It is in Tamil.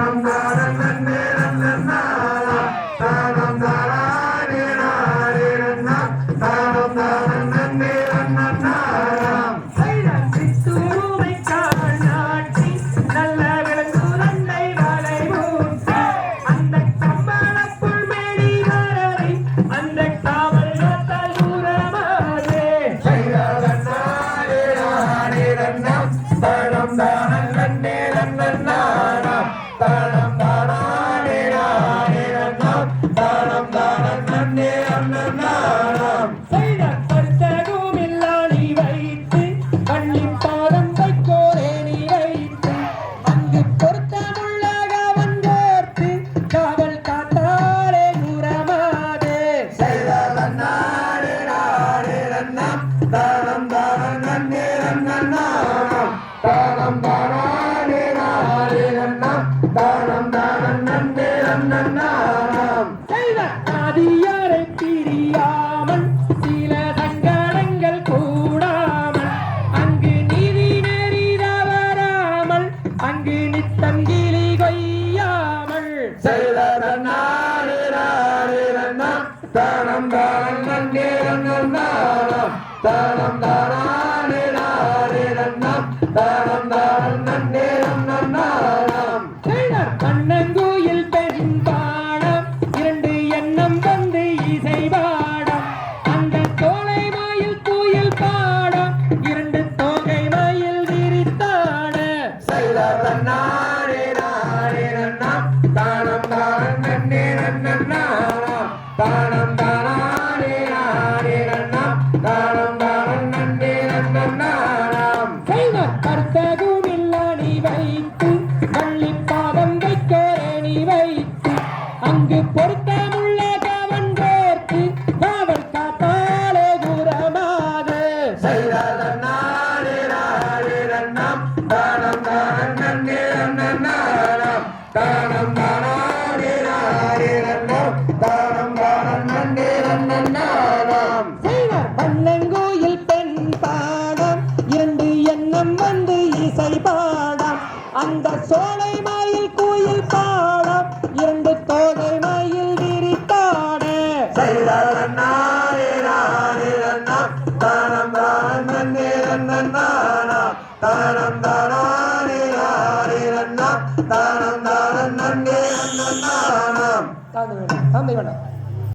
Santa. நன்னேரண்ணாம் தானம் தானம் நன்னேரம் நன்னாராம் செய்த அதியாரை பிரியாமல் சில சங்கடங்கள் கூடாமல் அங்கு நீதி நெறி தவறாமல் அங்கு நித்தம் தானம் தானம் நன்னேரம் நன்னாராம் தானம் தானம். 아. கண்ணாராம் செய்வார். பன்னங்கோயில் பெண் பாடம் இரண்டு எண்ணம் வந்து இசை பாடம். அந்த சோலை மயில் கோயில் பாடம் இரண்டு தோலை மயில் விரித்தாட செய்தார் அண்ணா தானம் தானே தானம் தானம் நன்னே நன்னானாம் தந்தை வேண்டாம்.